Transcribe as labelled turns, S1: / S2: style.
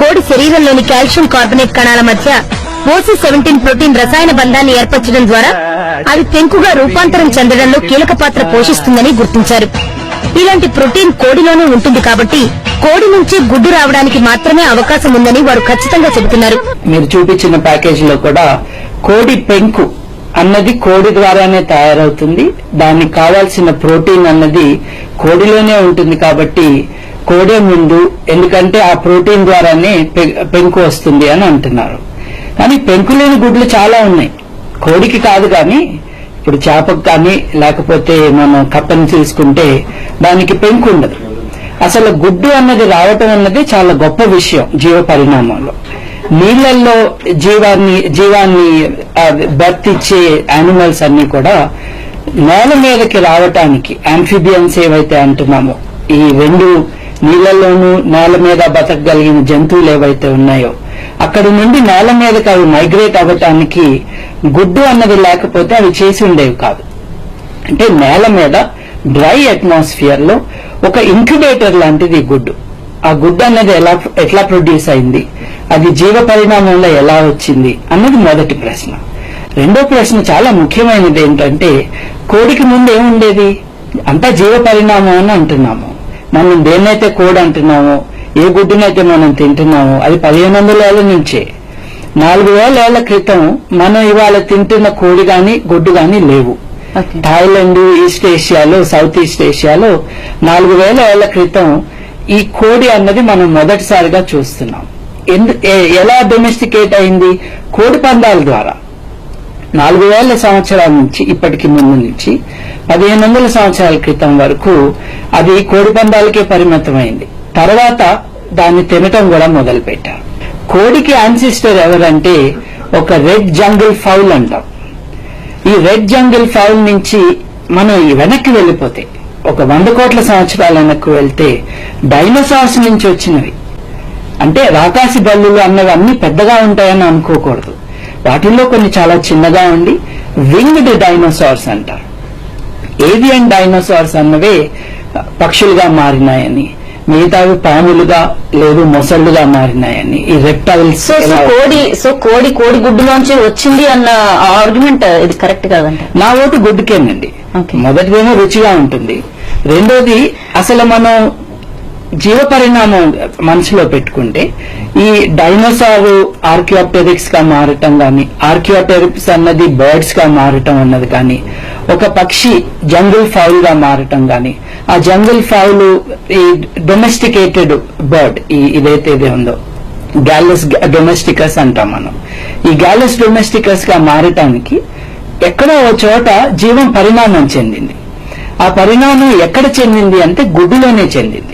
S1: కోడి శరీరంలోని calcium carbonate కణాల మధ్య ఓసీ సెవెంటీన్ ప్రోటీన్ రసాయన బంధాన్ని ఏర్పరచడం ద్వారా అది తెంకుగా రూపాంతరం చెందడంలో కీలక పాత్ర పోషిస్తుందని గుర్తించారు. ఇలాంటి ప్రోటీన్ కోడిలోనే ఉంటుంది కాబట్టి కోడి నుంచి గుడ్డు రావడానికి మాత్రమే అవకాశం ఉందని వారు ఖచ్చితంగా చెబుతున్నారు.
S2: మీరు చూపించిన ప్యాకేజ్లో కూడా కోడి పెంకు అన్నది కోడి ద్వారానే తయారవుతుంది. దానికి కావాల్సిన ప్రోటీన్ అన్నది కోడిలోనే ఉంటుంది కాబట్టి కోడే ముందు ఎందుకంటే ఆ ప్రోటీన్ ద్వారానే పె- పెంకు వస్తుంది అని అంటున్నారు. కానీ పెంకు లేని గుడ్లు చాలా ఉన్నాయి. కోడికి కాదు కానీ ఇప్పుడు చేపకు కానీ లేకపోతే మనం కప్పని తీసుకుంటే దానికి పెంకు ఉండదు. అసలు గుడ్డు అన్నది రావటం అన్నది చాలా గొప్ప విషయం జీవ పరిణామంలో నీళ్ళలో జీవాన్ని జీవాన్ని బర్త్ ఇచ్చే యానిమల్స్ అన్ని కూడా నేల మీదకి రావటానికి ఆంఫిబియన్స్ ఏవైతే అంటున్నామో ఈ రెండు నీళ్ళలోనూ నేల మీద బతకగలిగిన జంతువులు ఏవైతే ఉన్నాయో అక్కడి నుండి నేల మీదకి అవి మైగ్రేట్ అవ్వటానికి గుడ్డు అన్నది లేకపోతే అవి చేసి ఉండేవి కాదు. అంటే నేల మీద డ్రై అట్మాస్ఫియర్లో ఒక ఇంక్యుబేటర్ లాంటిది గుడ్డు. ఆ గుడ్డు అన్నది ఎలా ఎట్లా ప్రొడ్యూస్ అయింది? అది జీవ పరిణామంలో ఎలా వచ్చింది? అన్నది మొదటి ప్రశ్న. రెండో ప్రశ్న చాలా ముఖ్యమైనది ఏంటంటే కోడికి ముందు ఏముండేది అంతా జీవ పరిణామం అని అంటున్నాము. మనం దేన్నైతే కోడి అంటున్నామో ఏ గుడ్డునైతే మనం తింటున్నామో అది పదిహేను వందల ఏళ్ళ నుంచే. నాలుగు వేల ఏళ్ళ క్రితం మనం ఇవాళ తింటున్న కోడి గాని గుడ్డు గాని లేవు. థాయిలాండ్ ఈస్ట్ ఏషియాలో సౌత్ ఈస్ట్ ఏషియాలో నాలుగు వేల ఏళ్ళ క్రితం ఈ కోడి అన్నది మనం మొదటిసారిగా చూస్తున్నాం. ఎలా డొమెస్టికేట్ అయింది? కోడి పందాల ద్వారా. నాలుగు వేల సంవత్సరాల నుంచి ఇప్పటికి ముందు నుంచి పదిహేను వందల సంవత్సరాల క్రితం వరకు అది కోడి పందాలకే పరిమితమైంది. తర్వాత దాన్ని తినటం కూడా మొదలుపెట్టారు. కోడికి యాన్సిస్టర్ ఎవరంటే ఒక రెడ్ జంగిల్ ఫౌల్ అంటాం. ఈ రెడ్ జంగిల్ ఫౌల్ నుంచి మనం వెనక్కి వెళ్ళిపోతే ఒక వంద కోట్ల సంవత్సరాల వెనక్కి వెళ్తే డైనోసార్స్ నుంచి వచ్చినవి. అంటే రాకాసి బల్లులు అన్నవి అన్ని పెద్దగా ఉంటాయని అనుకోకూడదు. వాటిల్లో కొన్ని చాలా చిన్నగా ఉండి వింగ్డ్ డైనోసార్స్ అంటారు. ఏవియన్ డైనోసార్స్ అన్నవే పక్షులుగా మారినాయని మిగతావి పాములుగా లేదు మొసళ్ళుగా మారినాయని ఈ రెప్టైల్స్
S1: సో కోడి సో కోడి కోడి గుడ్డులోంచి వచ్చింది అన్న ఆర్గ్యుమెంట్ ఇది కరెక్ట్ కాదంట
S2: నా ఓటు గుడ్డుకేనండి. మొదటిదేమో రుచిగా ఉంటుంది. రెండోది అసలు మనం జీవ పరిణామం మనసులో పెట్టుకుంటే ఈ డైనోసార్ ఆర్కియోపెరిక్స్గా మారటం గాని ఆర్కియోపెరిక్స్ అన్నది బర్డ్స్గా మారటం అన్నది కానీ ఒక పక్షి జంగిల్ ఫౌల్గా మారటం గాని ఆ జంగిల్ ఫౌల్ ఈ డొమెస్టికేటెడ్ బర్డ్ ఈ ఇదైతే ఇది ఉందో గ్యాలస్ డొమెస్టికస్ అంటాం మనం. ఈ గ్యాలస్ డొమెస్టికస్గా మారటానికి ఎక్కడో ఓ చోట జీవం పరిణామం చెందింది. ఆ పరిణామం ఎక్కడ చెందింది అంటే గుడ్డులోనే చెందింది.